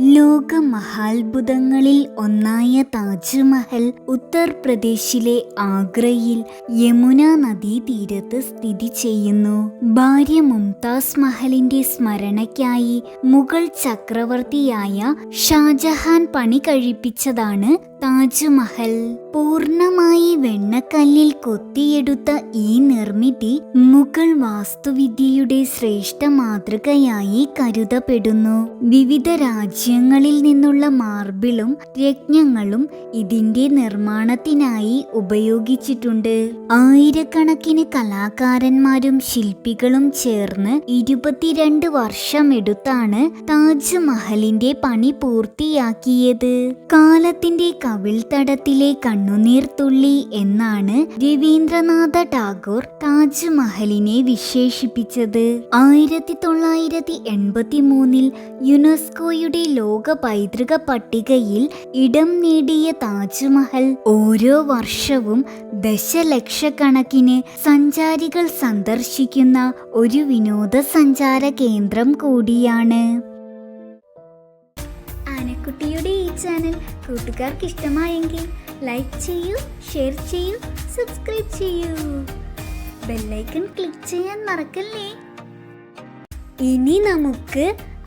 ലോക മഹാത്ഭുതങ്ങളിൽ ഒന്നായ താജ്മഹൽ ഉത്തർപ്രദേശിലെ ആഗ്രയിൽ യമുന നദീതീരത്ത് സ്ഥിതി ചെയ്യുന്നു. ഭാര്യ മുംതാസ് മഹലിന്റെ സ്മരണയ്ക്കായി മുഗൾ ചക്രവർത്തിയായ ഷാജഹാൻ പണി കഴിപ്പിച്ചതാണ് താജ്മഹൽ. പൂർണമായി വെണ്ണക്കല്ലിൽ കൊത്തിയെടുത്ത ഈ നിർമ്മിതി മുഗൾ വാസ്തുവിദ്യയുടെ ശ്രേഷ്ഠ മാതൃകയായി കരുതപ്പെടുന്നു. വിവിധ രാജ്യങ്ങളിൽ നിന്നുള്ള മാർബിളും രജ്ഞങ്ങളും ഇതിന്റെ നിർമ്മാണത്തിനായി ഉപയോഗിച്ചിട്ടുണ്ട്. ആയിരക്കണക്കിന് കലാകാരന്മാരും ശില്പികളും ചേർന്ന് ഇരുപത്തിരണ്ട് വർഷമെടുത്താണ് താജ്മഹലിന്റെ പണി പൂർത്തിയാക്കിയത്. കാലത്തിന്റെ കവിൾത്തടത്തിലെ കണ്ണുനീർത്തുള്ളി എന്നാണ് രവീന്ദ്രനാഥ ടാഗോർ താജ്മഹലിനെ വിശേഷിപ്പിച്ചത്. ആയിരത്തി തൊള്ളായിരത്തി എൺപത്തി മൂന്നിൽ യുനെസ്കോയുടെ ലോക പൈതൃക പട്ടികയിൽ ഇടം നേടിയ താജ്മഹൽ ഓരോ വർഷവും ദശലക്ഷക്കണക്കിന് സഞ്ചാരികൾ സന്ദർശിക്കുന്ന ഒരു വിനോദസഞ്ചാര കേന്ദ്രം കൂടിയാണ്. ആനക്കുട്ടിയുടെ ഈ ചാനൽ കൂട്ടുകാർക്ക് ഇഷ്ടമായെങ്കിൽ ലൈക്ക് ചെയ്യൂ ഷെയർ ചെയ്യൂ സബ്സ്ക്രൈബ് ചെയ്യൂ. ബെല്ലൈക്കൺ ക്ലിക്ക് ചെയ്യാൻ മറക്കല്ലേ? ഇനി നമുക്ക്